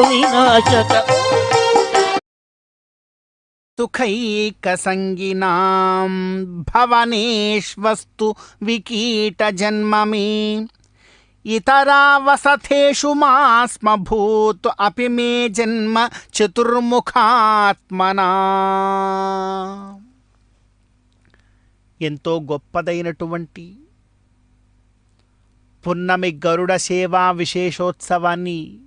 వినాశక సుఖైకసంగినాం భవనేష్వస్తు వికీటజన్మమే. ఇతరా మాస్మ భూత్ అపి మే జన్మ చతుర్ముఖాత్మనా. ఎంతో గొప్పదైనటువంటి పున్నమి గరుడ సేవా విశేషోత్సవాన్ని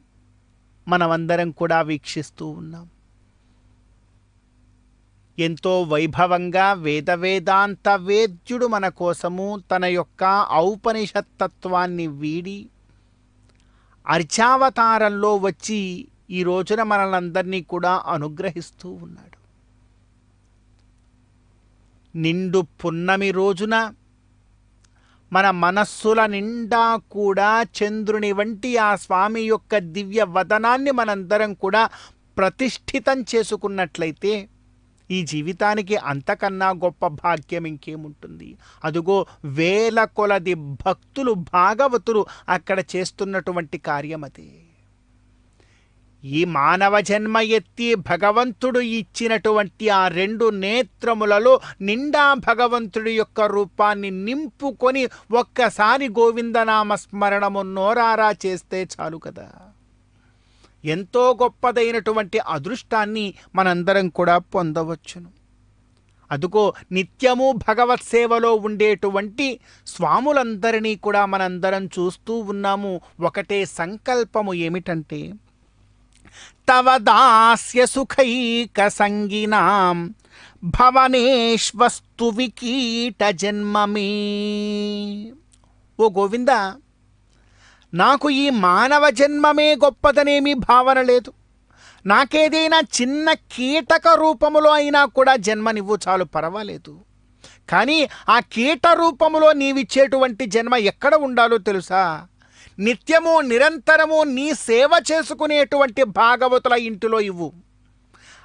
మనమందరం కూడా వీక్షిస్తూ ఉన్నాం. ఎంతో వైభవంగా వేద వేదాంత వేద్యుడు మన కోసము తన యొక్క ఔపనిషత్తత్వాన్ని వీడి అర్చావతారంలో వచ్చి ఈ రోజున మనలందరినీ కూడా అనుగ్రహిస్తూ ఉన్నాడు. నిండు పున్నమి రోజున మన మనస్సుల నిండా కూడా చంద్రుని వంటి ఆ స్వామి యొక్క దివ్య వదనాన్ని మనందరం కూడా ప్రతిష్ఠితం చేసుకున్నట్లయితే ఈ జీవితానికి అంతకన్నా గొప్ప భాగ్యం ఇంకేముంటుంది? అదుగో వేల కొలది భక్తులు భాగవతులు అక్కడ చేస్తున్నటువంటి కార్యం అదే ఈ మానవ జన్మ ఎత్తి భగవంతుడు ఇచ్చినటువంటి ఆ రెండు నేత్రములలో నిండా భగవంతుడి యొక్క రూపాన్ని నింపుకొని ఒక్కసారి గోవిందనామ స్మరణము నోరారా చేస్తే చాలు కదా. ఎంతో గొప్పదైనటువంటి అదృష్టాన్ని మనందరం కూడా పొందవచ్చును. అదుకో నిత్యము భగవత్ సేవలో ఉండేటువంటి స్వాములందరినీ కూడా మనందరం చూస్తూ ఉన్నాము. ఒకటే సంకల్పము ఏమిటంటే తవ దాస్య సుఖైక సంగినాం భవనేష్వస్తు వికీట జన్మమే. ఓ గోవింద నాకు ఈ మానవ జన్మమే గొప్పదనేమీ భావన లేదు. నాకేదైనా చిన్న కీటక రూపములో అయినా కూడా జన్మనివ్వు చాలు పర్వాలేదు. కానీ ఆ కీట రూపములో నీవిచ్చేటువంటి జన్మ ఎక్కడ ఉండాలో తెలుసా? నిత్యము నిరంతరము నీ సేవ చేసుకునేటువంటి భాగవతుల ఇంటిలో ఇవ్వు.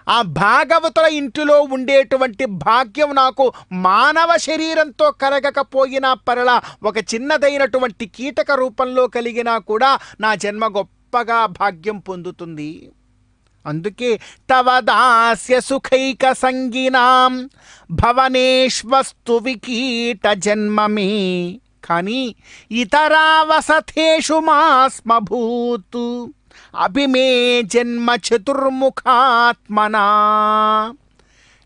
ఆ భాగవతుల ఇంటిలో ఉండేటువంటి భాగ్యం నాకు మానవ శరీరంతో కరగకపోయినా పరల ఒక చిన్నదైనటువంటి కీటక రూపంలో కలిగినా కూడా నా జన్మ గొప్పగా భాగ్యం పొందుతుంది. అందుకే తవ దాస్య సుఖైక సంగినాం భవనేష్వస్తు వికీట జన్మమే. కానీ ఇతరా మాస్మభూత్ మాస్మభూతు. అభిమే జన్మ చతుర్ముఖాత్మనా.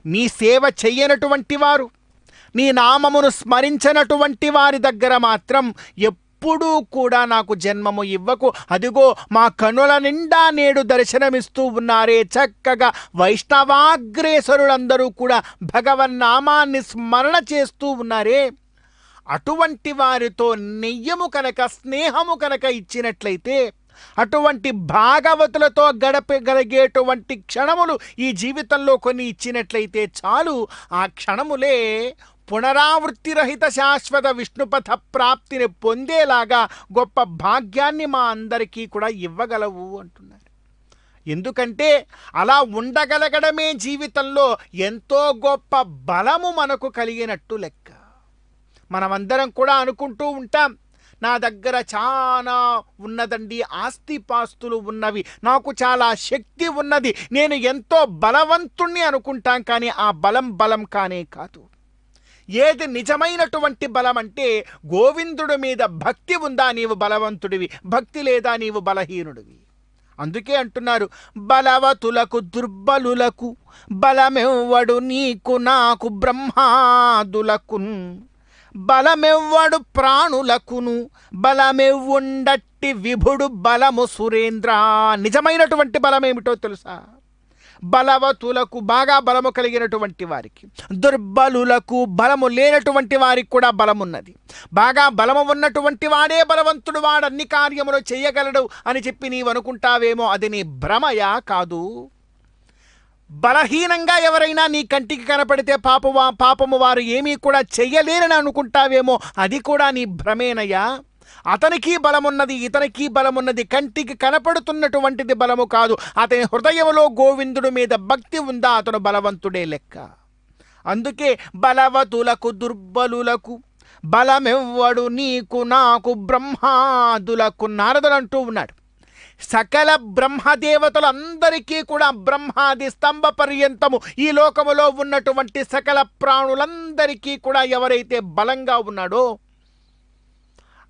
నీ సేవ చెయ్యనటువంటి వారు నీ నామమును స్మరించనటువంటి వారి దగ్గర మాత్రం ఎప్పుడూ కూడా నాకు జన్మము ఇవ్వకు. అదిగో మా కనుల నిండా నేడు దర్శనమిస్తూ ఉన్నారే చక్కగా వైష్ణవాగ్రేసరులందరూ కూడా భగవన్నామాన్ని స్మరణ చేస్తూ ఉన్నారే. అటువంటి వారితో నెయ్యము కనుక స్నేహము కనుక ఇచ్చినట్లయితే అటువంటి భాగవతులతో గడపగలిగేటువంటి క్షణములు ఈ జీవితంలో కొన్ని ఇచ్చినట్లయితే చాలు. ఆ క్షణములే పునరావృత్తి రహిత శాశ్వత విష్ణుపథ ప్రాప్తిని పొందేలాగా గొప్ప భాగ్యాన్ని మా అందరికీ కూడా ఇవ్వగలవు అంటున్నారు. ఎందుకంటే అలా ఉండగలగడమే జీవితంలో ఎంతో గొప్ప బలము మనకు కలిగినట్టు లెక్క. మనమందరం కూడా అనుకుంటూ ఉంటాం నా దగ్గర చాలా ఉన్నదండి ఆస్తిపాస్తులు ఉన్నవి నాకు చాలా శక్తి ఉన్నది నేను ఎంతో బలవంతుణ్ణి అనుకుంటాం కానీ ఆ బలం బలం కానే కాదు. ఏది నిజమైనటువంటి బలం అంటే గోవిందుడి మీద భక్తి ఉందా నీవు బలవంతుడివి భక్తి లేదా నీవు బలహీనుడివి? అందుకే అంటున్నారు బలవతులకు దుర్బలులకు బలమెవ్వడు నీకు నాకు బ్రహ్మాదులకున్. బలమెవ్వడు ప్రాణులకును బలమెవ్వుండట్టి విభుడు బలము సురేంద్ర. నిజమైనటువంటి బలమేమిటో తెలుసా? బలవతులకు బాగా బలము కలిగినటువంటి వారికి దుర్బలులకు బలము లేనటువంటి వారికి కూడా బలమున్నది. బాగా బలము ఉన్నటువంటి వాడే బలవంతుడు వాడన్ని కార్యములు చేయగలడు అని చెప్పి నీవనుకుంటావేమో అది నీ భ్రమయా కాదు? బలహీనంగా ఎవరైనా నీ కంటికి కనపడితే పాపవా పాపము వారు ఏమీ కూడా చెయ్యలేరని అనుకుంటావేమో అది కూడా నీ భ్రమేనయ్యా. అతనికి బలమున్నది ఇతనికి బలమున్నది కంటికి కనపడుతున్నటువంటిది బలము కాదు. అతని హృదయంలో గోవిందుడి మీద భక్తి ఉందా అతను బలవంతుడే లెక్క. అందుకే బలవతులకు దుర్బలులకు బలమెవ్వడు నీకు నాకు బ్రహ్మాదులకు నారదుడు అంటూ ఉన్నాడు. సకల బ్రహ్మదేవతలందరికీ కూడా బ్రహ్మాది స్తంభ పర్యంతము ఈ లోకములో ఉన్నటువంటి సకల ప్రాణులందరికీ కూడా ఎవరైతే బలంగా ఉన్నాడో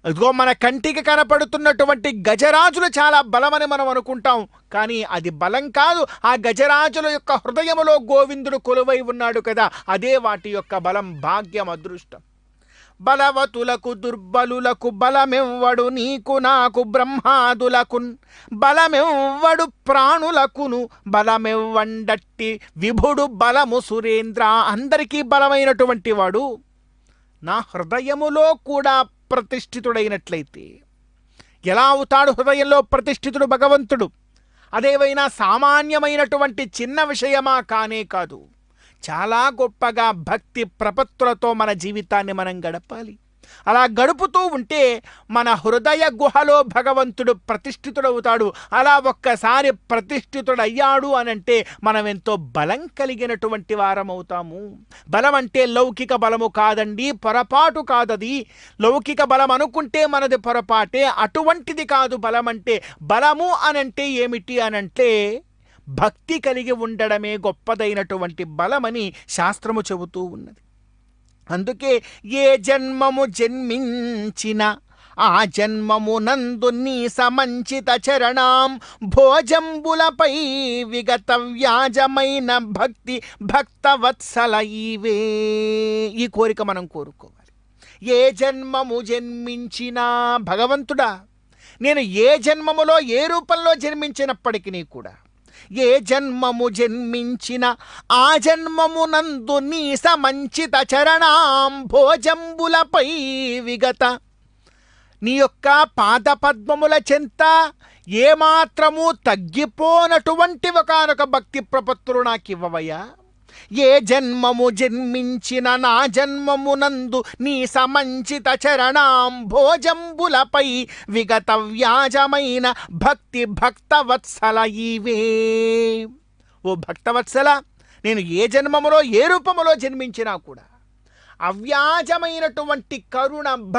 ఇదిగో మన కంటికి కనపడుతున్నటువంటి గజరాజులు చాలా బలమని మనం అనుకుంటాం. కానీ అది బలం కాదు. ఆ గజరాజుల యొక్క హృదయములో గోవిందుడు కొలువై ఉన్నాడు కదా. అదే వాటి యొక్క బలం భాగ్యం అదృష్టం. బలవతులకు దుర్బలులకు బలమెవ్వడు నీకు నాకు బ్రహ్మాదులకు బలమెవ్వడు ప్రాణులకును బలమెవ్వండట్టి విభుడు బలము సురేంద్ర. అందరికీ బలమైనటువంటి వాడు. నా హృదయములో కూడా ప్రతిష్ఠితుడైనట్లయితే ఎలా అవుతాడు హృదయంలో ప్రతిష్ఠితుడు భగవంతుడు? అదేవైనా సామాన్యమైనటువంటి చిన్న విషయమా కానే కాదు. చాలా గొప్పగా భక్తి ప్రపత్తులతో మన జీవితాన్ని మనం గడపాలి. అలా గడుపుతూ ఉంటే మన హృదయ గుహలో భగవంతుడు ప్రతిష్ఠితుడవుతాడు. అలా ఒక్కసారి ప్రతిష్ఠితుడయ్యాడు అనంటే మనం ఎంతో బలం కలిగినటువంటి వారమవుతాము. బలం అంటే లౌకిక బలము కాదండి పొరపాటు కాదది. లౌకిక బలం అనుకుంటే మనది పొరపాటే అటువంటిది కాదు బలం అంటే బలము అనంటే ఏమిటి అనంటే భక్తి కలిగి ఉండడమే గొప్పదైనటువంటి బలమని శాస్త్రము చెబుతూ ఉన్నది. అందుకే ఏ జన్మము జన్మించిన ఆ జన్మము నందు నీ సమంచిత చరణాం భోజంబులపై విగత వ్యాజమైన భక్తి భక్తవత్సల ఈవే ఈ కోరిక మనం కోరుకోవాలి. ఏ జన్మము జన్మించినా భగవంతుడా నేను ఏ జన్మములో ఏ రూపంలో జన్మించినప్పటికీ కూడా ఏ జన్మము జన్మించిన ఆ జన్మము నందు నీ సమంచిత చరణాంభోజంబులపై విగత. నీ యొక్క పాదపద్మముల చెంత ఏమాత్రము తగ్గిపోనటువంటి ఒకనొక భక్తి ప్రపత్తులు నాకు ఇవ్వవయ్యా ఏ జన్మము జన్మించిన నా జన్మమునందు నీ సమంచిత చరణాం భోజంబులపై విగత వ్యాజమైన భక్తి భక్తవత్సల ఇవే. ఓ భక్తవత్సల నేను ఏ జన్మములో ఏ రూపములో జన్మించినా కూడా అవ్యాజమైనటువంటి కరుణ